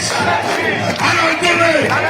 শীষ আরও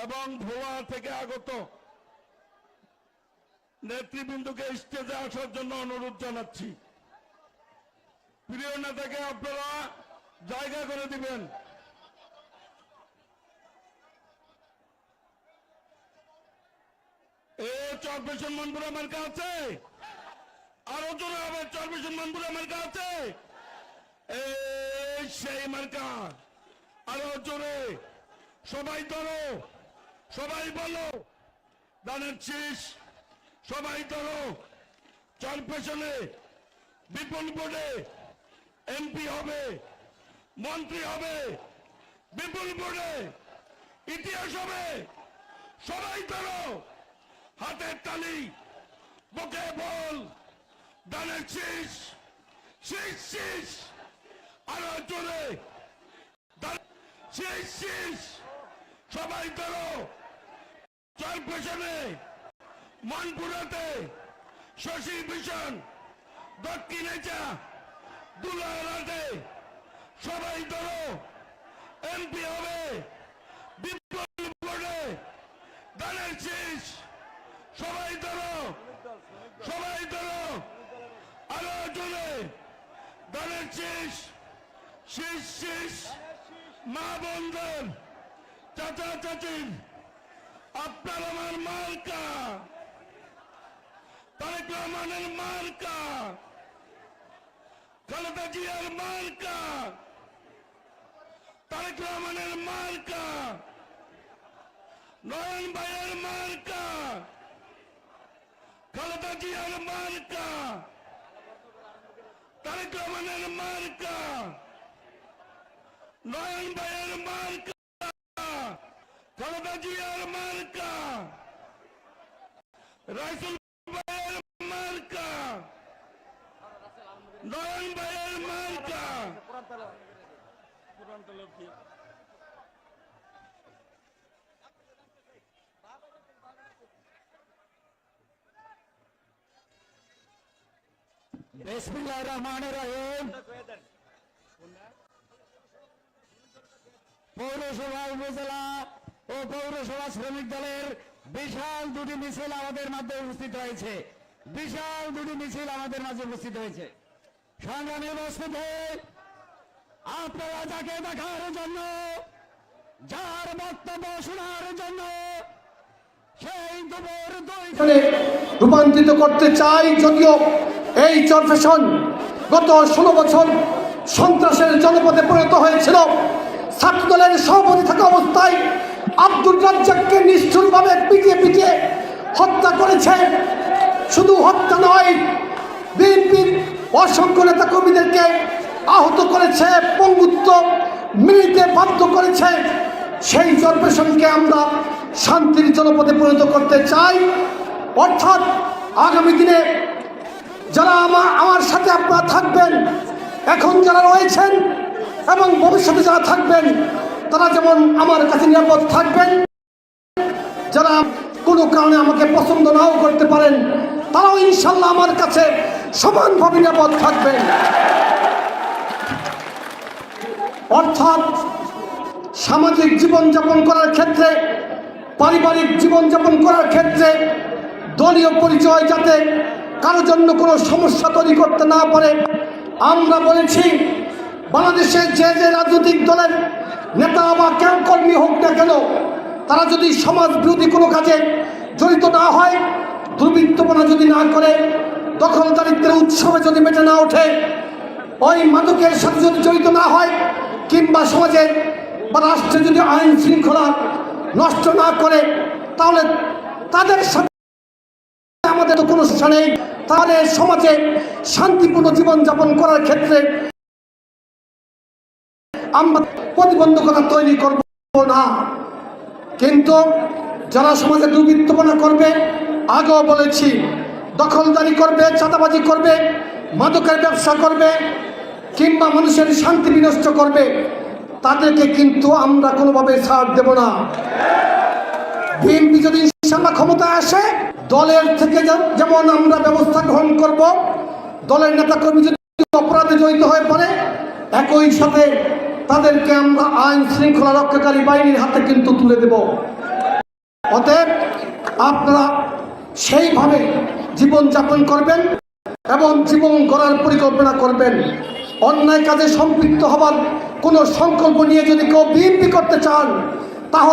এবং ভোয়া থেকে আগত নেতৃবৃন্দকে স্টেজে আসার জন্য অনুরোধ জানাচ্ছি। প্রিয় নেতাকে আপনারা জায়গা করে দিবেন। এ চরপেশন মনপুর আমার কাছে? আরও জোরে হবে চরপেশন মনপুর আমার কাছে? সেই মার্কা। আরও জোরে। সবাই ধরো। সবাই বলো, দানের শীষ সবাই ধরো। চার পেছনে বিপুল বোর্ডে এমপি হবে, মন্ত্রী হবে, বিপুল বোর্ডে ইতিহাস হবে। সবাই ধরো, হাতের তালি বুকে বল, দানের শীষ শীষ শীষ আরও জোরে শীষ শীষ সবাই ধরো। চার পেছনে মনপুরাতে শশী ভীষণ, দক্ষিণে যা দুলারাতে সবাই ধরো। এমপি হবে বিপ্লব বোর্ডে দানের শীষ, সবাই ধরো। সবাই ধরো। আরও জোরে। দানের শীষ শীষ শীষ। মা বন্ধন, চাচা চাচির আপনার আমার মার্কা। তারেক রহমানের মার্কা। খালেদা জিয়ার মার্কা। তারেক রহমানের মার্কা। নয়ন ভাইয়ের মার্কা। খালেদা জিয়ার মার্কা। তারেক রহমানের মার্কা। নয়ন ভাইয়ের মার্কা। খালেদা জিয়ার মার্কা রাইসুল ভাইয়ের মার্কা নয়ন ভাইয়ের মার্কা বিসমিল্লাহ রহমান রহিম পৌরসভা উপজেলা ও পৌরসভা শ্রমিক দলের বিশাল দুটি মিছিল আমাদের মাঝে উপস্থিত হয়েছে। বিশাল দুটি মিছিল আমাদের মাঝে উপস্থিত হয়েছে। সংগ্রামী উপস্থিতি আপনারা যাকে দেখার জন্য, যার বক্তব্য শোনার জন্য সেই দুপুর দুই এখানে রূপান্তরিত করতে চাই যদিও এই চরফেশন গত ষোলো বছর সন্ত্রাসের জনপদে পরিণত হয়েছিল। ছাত্রদলের সভাপতি থাকা অবস্থায় আব্দুল রাজ্জাককে নিষ্ঠুরভাবে পিটিয়ে পিটিয়ে হত্যা করেছে। শুধু হত্যা নয় বিএনপির অসংখ্য নেতা কর্মীদেরকে আহত করেছে, পঙ্গুত্ব মিলিতে বাধ্য করেছে। সেই চরপেশনকে আমরা শান্তির জনপদে পরিণত করতে চাই। অর্থাৎ আগামী দিনে যারা আমার আমার সাথে আপনারা থাকবেন, এখন যারা রয়েছেন এবং ভবিষ্যতে যারা থাকবেন তারা যেমন আমার কাছে নিরাপদ থাকবেন, যারা কোনো কারণে আমাকে পছন্দ নাও করতে পারেন, তারাও ইনশাল্লাহ আমার কাছে সমানভাবে নিরাপদ থাকবেন। অর্থাৎ সামাজিক জীবনযাপন করার ক্ষেত্রে, পারিবারিক জীবনযাপন করার ক্ষেত্রে দলীয় পরিচয় যাতে কারোর জন্য কোনো সমস্যা তৈরি করতে না পারে, আমরা বলেছি বাংলাদেশের যে যে রাজনৈতিক দলের নেতা বা কেউ কর্মী হোক না কেন, তারা যদি সমাজ বিরোধী কোনো কাজে জড়িত না হয়, দুর্বৃত্তপনা যদি না করে দখলদারিত্বের উৎসবে যদি মেটে না ওঠে, ওই মাদকের সাথে যদি জড়িত না হয়, কিংবা সমাজের বা রাষ্ট্রে যদি আইন শৃঙ্খলা নষ্ট না করে, তাহলে তাদের সাথে আমাদের তো কোনো নেই। তাহলে সমাজে শান্তিপূর্ণ জীবনযাপন করার ক্ষেত্রে আমরা প্রতিবন্ধকতা তৈরি করব না। কিন্তু যারা সমাজে দুর্বৃত্তপনা করবে, আগেও বলেছি, দখলদারি করবে, চাঁদাবাজি করবে, মাদকের ব্যবসা করবে, কিংবা মানুষের শান্তি বিনষ্ট করবে, তাদেরকে কিন্তু আমরা কোনোভাবে ছাড় দেব না। বিএনপি যদি ইনশাল্লাহ ক্ষমতায় আসে, দলের থেকে যেমন আমরা ব্যবস্থা গ্রহণ করব, দলের নেতাকর্মী যদি অপরাধে জড়িত হয়ে পড়ে, একই সাথে তাদেরকে আমরা আইন শৃঙ্খলা রক্ষাকারী বাহিনীর হাতে কিন্তু তুলে দেব। অতএব আপনারা সেইভাবে জীবনযাপন করবেন এবং জীবন গড়ার পরিকল্পনা করবেন। অন্যায় কাজে সম্পৃক্ত হবার কোনো সংকল্প নিয়ে যদি কেউ বিএনপি করতে চান, তাহলে